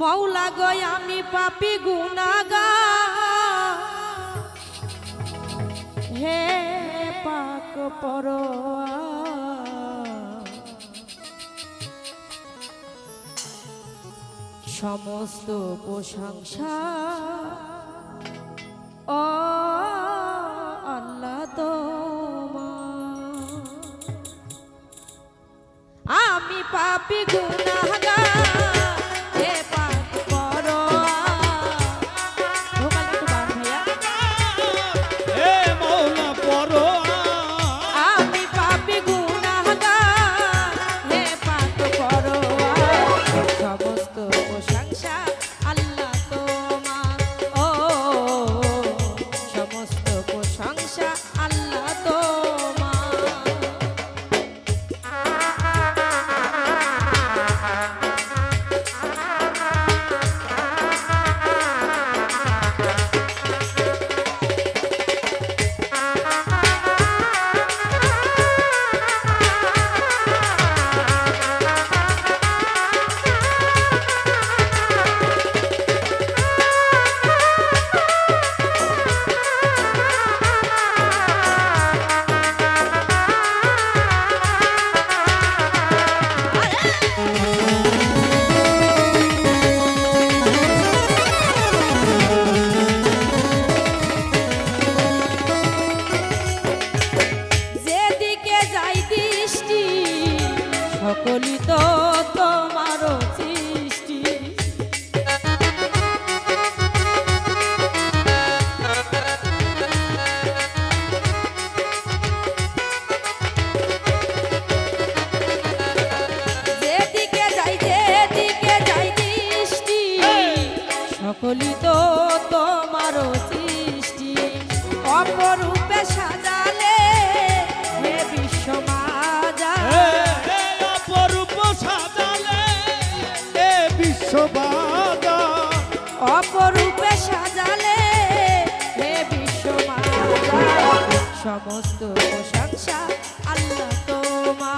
মৌলা গয়, আমি পাপি গুনাগা হে পাক পর সমস্ত প্রশংসা ও আল্লাহ তোমার। আমি পাপি গুনাহগার তো তোমার সৃষ্টি। যেদিকে যাই যেদিকে যাই দৃষ্টি সকলই তো তোমার সৃষ্টি। অপরূপে সাজালে বিশ্ববাদা। অপরূপে সাজালে হে বিশ্বমাতা। সমস্ত প্রশংসা আল্লাহ তোমা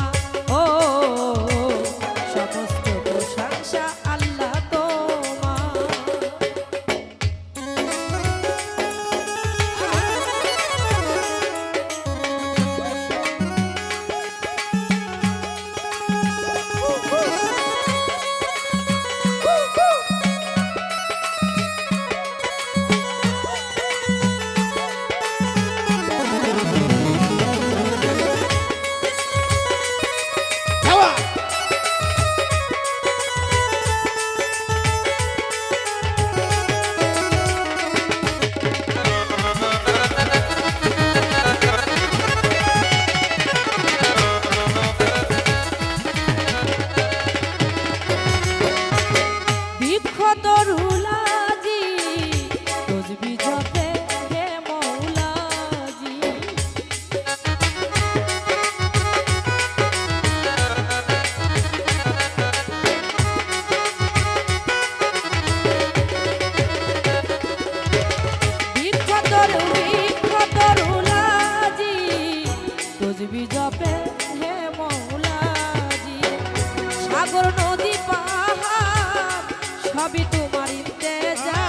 সাগর নদী পাহাড় সবই তোমার ইন্তেজা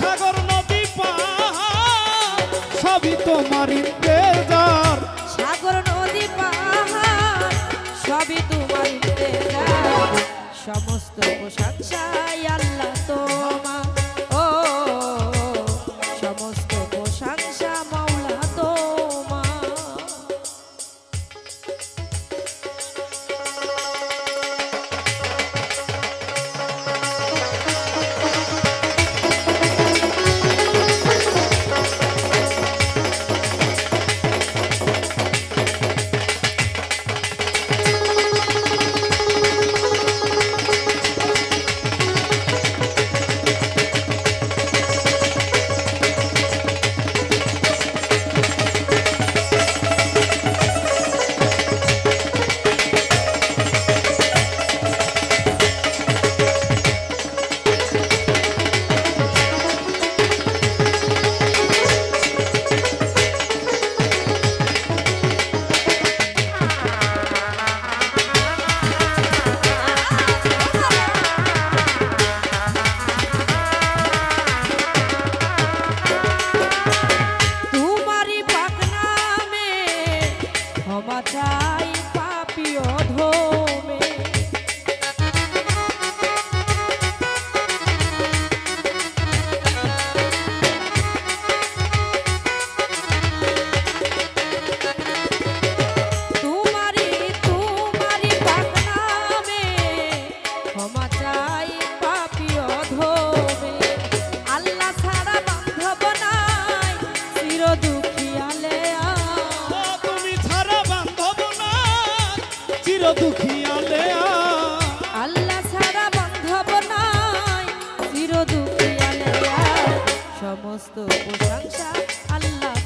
সাগর নদী পাহাড় সবই তোমার ইন্তেজার। সাগর নদী পাহাড় সবই তোমার সমস্ত প্রশংসায় আল্লাহ তো যায় পাপি অধমে সমস্ত প্রশংসা আল্লাহ